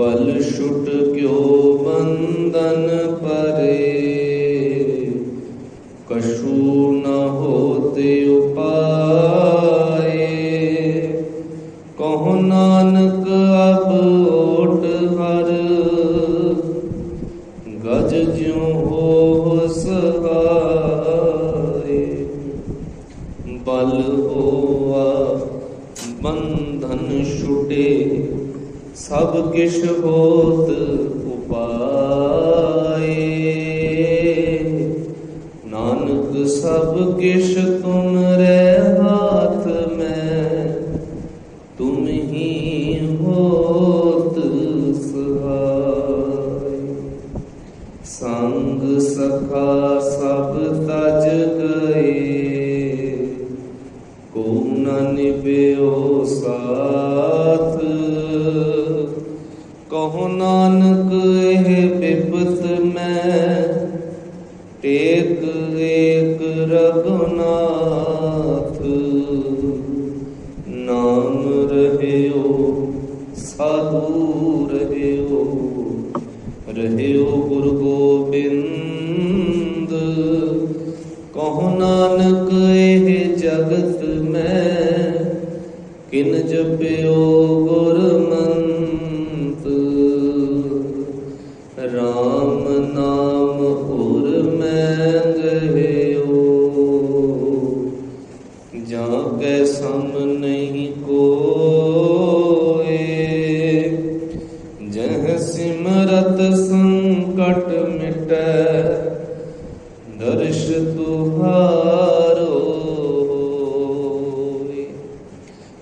ਬਲ ਛੁਟ ਕਿਉ ਬੰਧਨ ਪਰੇ। ਕਛੂ ਨ ਹੋਤੇ ਉਪਾਏ। ਕਹੋ ਨਾਨਕ ਅਬ ਓਟ ਹਰ। ਗਜ ਜਿਉ ਹੋ ਸਹਾਏ। ਬਲ ਹੋਆ ਬੰਧਨ ਛੁਟੇ। ਸਭ ਕਿਛ ਹੋਤ ਉਪਾਏ। ਨਾਨਕ ਸਭ ਕਿਛ ਤੁਮ ਰੇ ਹਾਥ ਮੈਂ, ਤੁਮ ਹੀ ਹੋਤ ਸਹਾਈ ਸੰਗ ਸਖਾ ਸਭ ਤਜ ਗਏ, ਕੋ ਨ ਨਿਭਿਓ ਸਾਥ ਕਹੋ ਨਾਨਕ, ਇਹ ਬਿਪਤ ਮੈਂ। ਟੇਕ ਏਕ ਰਗੁਨਾਥ ਨਾਮ ਰਹਿਓ, ਸਾਧੂ ਰਹਿਓ। ਰਹਿਓ ਗੁਰੂ ਗੋਬਿੰਦ, ਕਹੋ ਨਾਨਕ, ਇਹ ਜਗਤ ਮੈਂ। ਕਿਨ ਜਪਿਓ ਕੈ ਸਮ ਨਹੀਂ ਕੋਏ। ਜਹ ਸਿਮਰਤ ਸੰਕਟ ਮਿਟੈ, ਦਰਸ਼ ਤੁਹਾਰੋ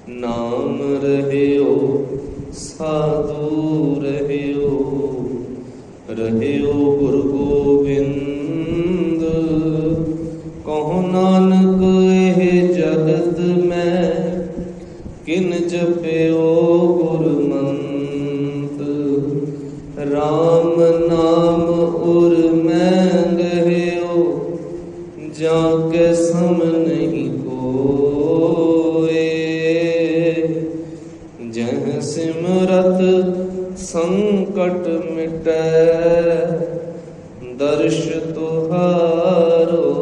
ਨਾਮ ਰਹਿਓ, ਸਾਧੂ ਰਹਿਓ ਰਹਿਓ ਗੁਰੂ ਗੋਬਿੰਦ। ਕਿਨ ਜਪਿਓ ਗੁਰਮੰਤ? RAM ਨਾਮ ਉਰ ਮੈਂ ਗਹਿਓ ਜਾਂ ਕੇ ਸਮ ਨਹੀਂ ਕੋਏ। ਜਹ ਸਿਮਰਤ ਸੰਕਟ ਮਿਟੈ, ਦਰਸ਼ ਤੁਹਾਰੋ।